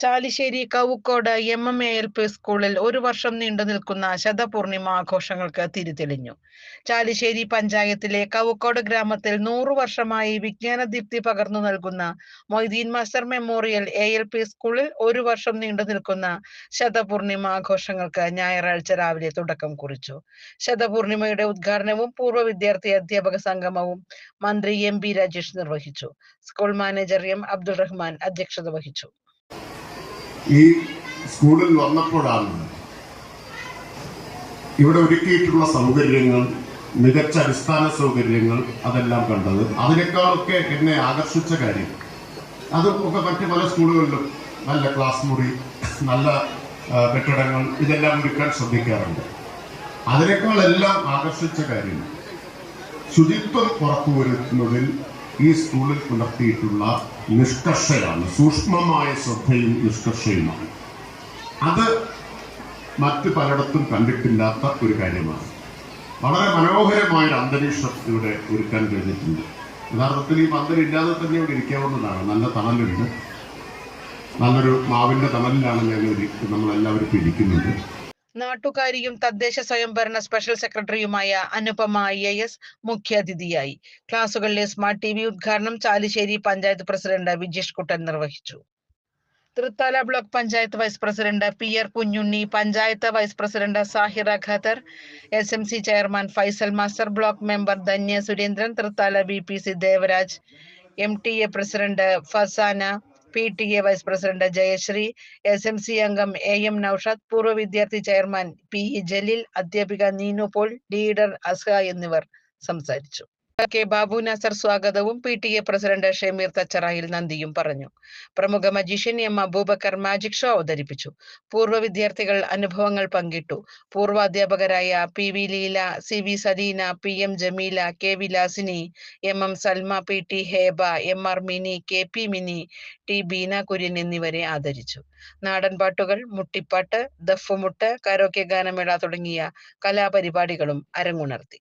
Chalissery Kavukkode M M A L P സ്കൂളിൽ ഒരു വർഷം നീണ്ടു നിൽക്കുന്ന ശതപൂർണിമ ആഘോഷങ്ങൾക്ക് തിരിതെളിഞ്ഞു. ചാലിശ്ശേരി പഞ്ചായത്തിലെ കവുക്കോട് ഗ്രാമത്തിൽ നൂറു വർഷമായി വിജ്ഞാനദീപ്തി പകർന്നു നൽകുന്ന Moideen master memorial A L P സ്കൂളിൽ ഒരു വർഷം നീണ്ടു നിൽക്കുന്ന ശതപൂർണിമ ആഘോഷങ്ങൾക്ക് ഞായറാഴ്ച രാവിലെ തുടക്കം കുറിച്ചു. ശതപൂർണിമയുടെ ഉദ്ഘാടനവും പൂർവ വിദ്യാർത്ഥി അധ്യാപക സംഗമവും മന്ത്രി എം ബി രാജേഷ് നിർവഹിച്ചു. School manager M Abdul Rahman അധ്യക്ഷത വഹിച്ചു. ഈ സ്കൂളിൽ വന്നപ്പോഴാണ് ഇവിടെ ഒരുക്കിയിട്ടുള്ള സൗകര്യങ്ങൾ മികച്ച അടിസ്ഥാന സൗകര്യങ്ങൾ അതെല്ലാം കണ്ടത്. അതിനേക്കാളൊക്കെ എന്നെ ആകർഷിച്ച കാര്യം അതൊക്കെ മറ്റ് പല സ്കൂളുകളിലും നല്ല ക്ലാസ് മുറി നല്ല കെട്ടിടങ്ങൾ ഇതെല്ലാം ഒരുക്കാൻ ശ്രദ്ധിക്കാറുണ്ട്. അതിനേക്കാളെല്ലാം ആകർഷിച്ച കാര്യം ശുചിത്വം ഉറപ്പുവരുത്തുന്നതിൽ ഈ സ്കൂളിൽ പുലർത്തിയിട്ടുള്ള നിഷ്കർഷയാണ് സൂക്ഷ്മമായ ശ്രദ്ധയും നിഷ്കർഷയുമാണ്. അത് മറ്റ് പലയിടത്തും കണ്ടിട്ടില്ലാത്ത ഒരു കാര്യമാണ്. വളരെ മനോഹരമായ ഒരു അന്തരീക്ഷം ഇവിടെ ഒരുക്കാൻ കഴിഞ്ഞിട്ടുണ്ട്. യഥാർത്ഥത്തിൽ ഈ പന്തലില്ലാതെ തന്നെ ഇവിടെ ഇരിക്കാവുന്നതാണ്. നല്ല തണലുണ്ട്. നല്ലൊരു മാവിന്റെ തണലിലാണ് ഞാൻ നമ്മളെല്ലാവരും ഇരിക്കുന്നുണ്ട് നാട്ടുകാരിയും തദ്ദേശ സ്വയംഭരണ സ്പെഷ്യൽ സെക്രട്ടറിയുമായ അനുപമ ഐ എ എസ് മുഖ്യാതിഥിയായി. ക്ലാസുകളിലെ സ്മാർട്ട് ടി വി ഉദ്ഘാടനം ചാലിശ്ശേരി പഞ്ചായത്ത് പ്രസിഡന്റ് വിജേഷ് കുട്ടൻ നിർവഹിച്ചു. Thrithala block panchayat vice president P R Kunhunni panchayat vice president Sahira Khader S M C chairman Faisal master block member Dhanya Surendran Thrithala B P C Devaraj M T A president Fasana P T A vice president Jayasree S M C അംഗം A M Noushad പൂർവ വിദ്യാർത്ഥി chairman P E Jaleel അധ്യാപിക Neenu Paul leader Azha എന്നിവർ സംസാരിച്ചു. K Babu Nasar സ്വാഗതവും P T A president Shameer Thacharayil നന്ദിയും പറഞ്ഞു. പ്രമുഖ magician M Abubakar magic show അവതരിപ്പിച്ചു. പൂർവ വിദ്യാർത്ഥികൾ അനുഭവങ്ങൾ പങ്കിട്ടു. പൂർവ അധ്യാപകരായ P V Leela C V Saleena P M Jameela K Vilasini M M Salma P T Heba M R Mini K P Mini T Beena Kurian എന്നിവരെ ആദരിച്ചു. നാടൻ പാട്ടുകൾ മുട്ടിപ്പാട്ട് ദഫുമുട്ട് കരോക്കെ ഗാനമേള തുടങ്ങിയ കലാപരിപാടികളും അരങ്ങുണർത്തി.